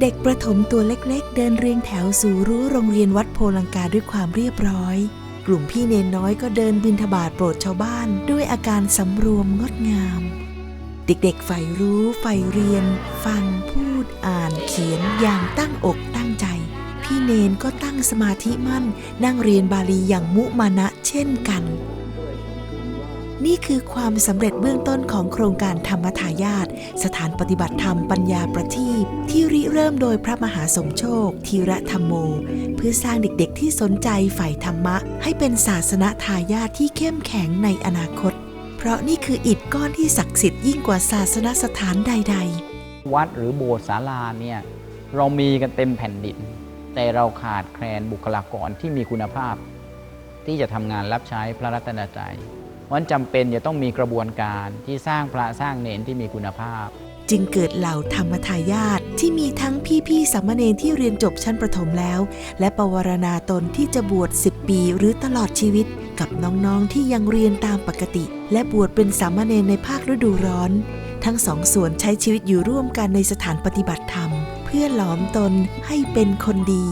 เด็กประถมตัวเล็กๆ เดินเรียงแถวสู่รั้วโรงเรียนวัดโพลังกาด้วยความเรียบร้อย กลุ่มพี่เนนน้อยก็เดินบินทบาทโปรดชาวบ้าน ด้วยอาการสำรวมงดงาม เด็กๆใฝ่รู้ใฝ่เรียน ฟังพูดอ่านเขียนอย่างตั้งอกตั้งใจ พี่เนนก็ตั้งสมาธิมั่น นั่งเรียนบาลีอย่างมุมานะเช่นกัน นี่คือความสำเร็จเบื้องต้นของโครงการธรรมทายาทสถานปฏิบัติธรรมปัญญาประทีปที่ริเริ่มโดยพระมหาสมโชคธีระธรรมโม เพื่อสร้างเด็กๆที่สนใจใฝ่ธรรมะ ให้เป็นศาสนทายาทที่เข้มแข็งในอนาคต เพราะนี่คืออิฐก้อนที่ศักดิ์สิทธิ์ยิ่งกว่าศาสนสถานใด ๆ วัดหรือโบสถ์ศาลาเนี่ยเรามีกันเต็มแผ่นดิน แต่เราขาดแคลนบุคลากรที่มีคุณภาพ ที่จะทำงานรับใช้พระรัตนตรัย วันจำเป็นจะต้องมีกระบวนการที่สร้างพระสร้างเนนที่มีคุณภาพ จึงเกิดเหล่าธรรมทายาทที่มีทั้งพี่ๆสามเณรที่เรียนจบชั้นประถมแล้ว และปวารณาตนที่จะบวช 10 ปีหรือตลอดชีวิต กับน้องๆที่ยังเรียนตามปกติ และบวชเป็นสามเณรในภาคฤดูร้อน ทั้งสองส่วนใช้ชีวิตอยู่ร่วมกันในสถานปฏิบัติธรรม เพื่อหลอมตนให้เป็นคนดี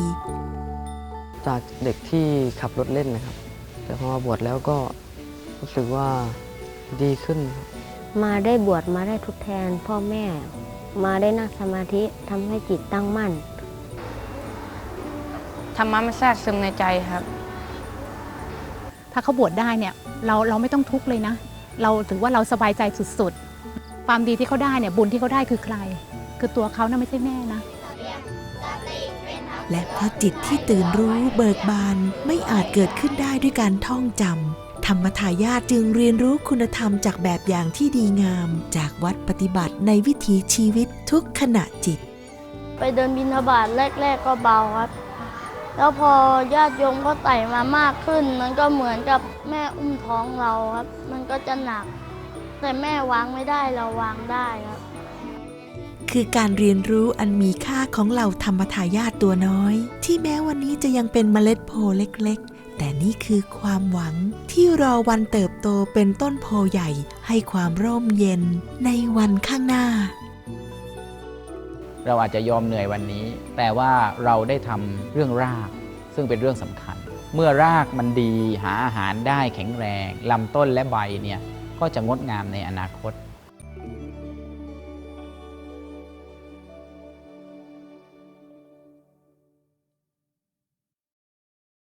จากเด็กที่ขับรถเล่นนะครับ แต่พอมาบวชแล้วก็ รู้สึกว่าดีขึ้นครับมาได้บวชมาได้ทดแทนพ่อแม่ มาได้นั่งสมาธิทำให้จิตตั้งมั่น ธรรมะมันแทรกซึมในใจครับ ถ้าเขาบวชได้เนี่ยเราเราไม่ต้องทุกข์เลยนะ เราถือว่าเราสบายใจสุดๆ ความดีที่เขาได้เนี่ยบุญที่เขาได้คือใคร คือตัวเขานะไม่ใช่แม่นะและเพราะจิตที่ตื่นรู้เบิกบานไม่อาจเกิดขึ้นได้ด้วยการท่องจำ ธรรมทายาทจึงเรียนรู้คุณธรรมจากแบบอย่างที่ดีงาม จากวัดปฏิบัติในวิถีชีวิตทุกขณะจิต ไปเดินบินทบาทแรก ๆ ก็เบาครับแล้วพอญาติโยมเขาไต่มามากขึ้น มันก็เหมือนกับแม่อุ้มท้องเราครับ มันก็จะหนัก แต่แม่วางไม่ได้เราวางได้ครับ คือการเรียนรู้อันมีค่าของเหล่าธรรมทายาทตัวน้อย ที่แม้วันนี้จะยังเป็นเมล็ดโพเล็กๆ แต่นี่คือความหวังที่รอวันเติบโตเป็นต้นโพใหญ่ให้ความร่มเย็นในวันข้างหน้า เราอาจจะยอมเหนื่อยวันนี้ แต่ว่าเราได้ทำเรื่องราก ซึ่งเป็นเรื่องสำคัญ เมื่อรากมันดีหาอาหารได้แข็งแรงลำต้นและใบเนี่ยก็จะงดงามในอนาคต